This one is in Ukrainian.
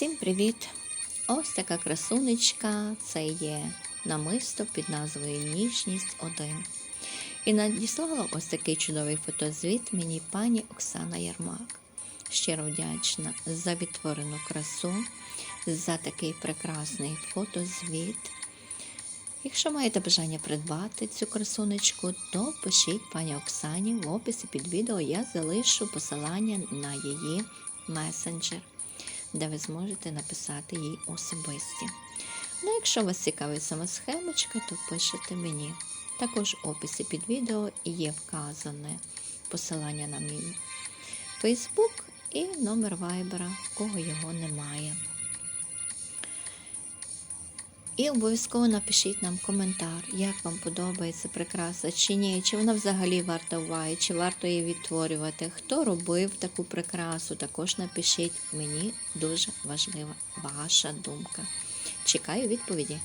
Всім привіт! Ось така красунечка. Це є намисто під назвою Ніжність 1. І надіслала ось такий чудовий фотозвіт мені пані Оксана Ярмак. Щиро вдячна за відтворену красу, за такий прекрасний фотозвіт. Якщо маєте бажання придбати цю красунечку, то пишіть пані Оксані в описі під відео. Я залишу посилання на її месенджер, де ви зможете написати їй особисті. Ну, якщо вас цікавить сама схемочка, то пишете мені. Також в описі під відео є вказане посилання на мій Фейсбук і номер вайбера, в кого його немає. І обов'язково напишіть нам коментар, як вам подобається прикраса чи ні, чи вона взагалі варта уваги, чи варто її відтворювати. Хто робив таку прикрасу, також напишіть. Мені дуже важлива ваша думка. Чекаю відповіді.